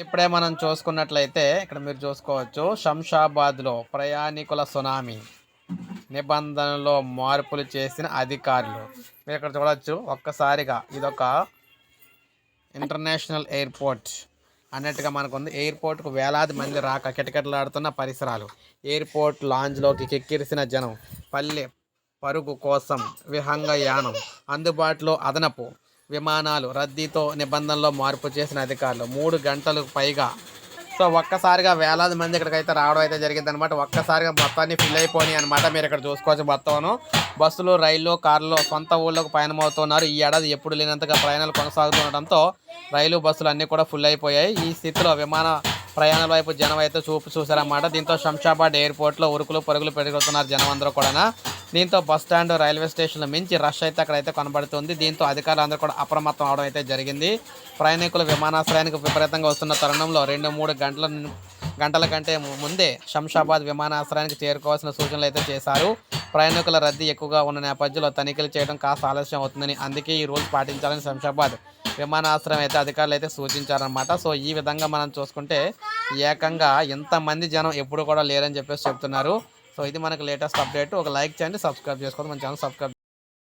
ఇప్పుడే మనం చూసుకున్నట్లయితే ఇక్కడ మీరు చూసుకోవచ్చు శంషాబాద్లో ప్రయాణికుల సునామీ. నిబంధనలో మార్పులు చేసిన అధికారులు. మీరు ఇక్కడ చూడవచ్చు ఒక్కసారిగా ఇదొక ఇంటర్నేషనల్ ఎయిర్పోర్ట్. అన్నట్టుగా మనకుంది. ఎయిర్పోర్ట్కు వేలాది మంది రాక కిటకిటలాడుతున్న పరిసరాలు. ఎయిర్పోర్ట్ లాంజ్లోకి కిక్కిరిసిన జనం. పల్లె పరుగు కోసం విహంగయానం. అందుబాటులో అదనపు విమానాలు రద్దీతో నిబంధనలో మార్పు చేసిన అధికారులు. మూడు గంటలకు పైగా. సో ఒక్కసారిగా వేలాది మంది ఇక్కడికైతే రావడం అయితే జరిగింది అనమాట ఒక్కసారిగా మొత్తాన్ని ఫిల్ అయిపోయి అనమాట మీరు ఇక్కడ చూసుకోవచ్చు మొత్తం బస్సులు రైళ్ళు కార్లు సొంత ఊళ్ళకు పయనమవుతున్నారు ఈ ఏడాది ఎప్పుడు లేనంతగా ప్రయాణాలు కొనసాగుతుండటంతో రైలు బస్సులు అన్నీ కూడా ఫుల్ అయిపోయాయి. ఈ స్థితిలో విమాన ప్రయాణాల వైపు జనం అయితే చూపు చూశారన్నమాట. దీంతో శంషాబాద్ ఎయిర్పోర్ట్లో ఉరుకులు పరుగులు పెరుగుతున్నారు జనం అందరూ కూడా దీంతో బస్ స్టాండ్ రైల్వే స్టేషన్ల మించి రష్ అయితే అక్కడైతే కనబడుతుంది. దీంతో అధికారులు అందరూ కూడా అప్రమత్తం అవడం అయితే జరిగింది. ప్రయాణికులు విమానాశ్రయానికి విపరీతంగా వస్తున్న తరుణంలో రెండు మూడు గంటల గంటల కంటే ముందే శంషాబాద్ విమానాశ్రయానికి చేరుకోవాల్సిన సూచనలు అయితే చేశారు. ప్రయాణికుల రద్దీ ఎక్కువగా ఉన్న నేపథ్యంలో తనిఖీలు చేయడం కాస్త ఆలస్యం అవుతుందని అందుకే ఈ రూల్స్ పాటించాలని శంషాబాద్ విమానాశ్రయం అయితే అధికారులు అయితే సూచించారనమాట సో ఈ విధంగా మనం చూసుకుంటే ఏకంగా ఎంతమంది జనం ఎప్పుడు కూడా లేరని చెప్పేసి చెప్తున్నారు. సో ఇది మనకు లేటెస్ట్ అప్డేట్. ఒక లైక్ చేయండి సబ్స్క్రైబ్ చేసుకోండి. మన ఛానల్ సబ్స్క్రైబ్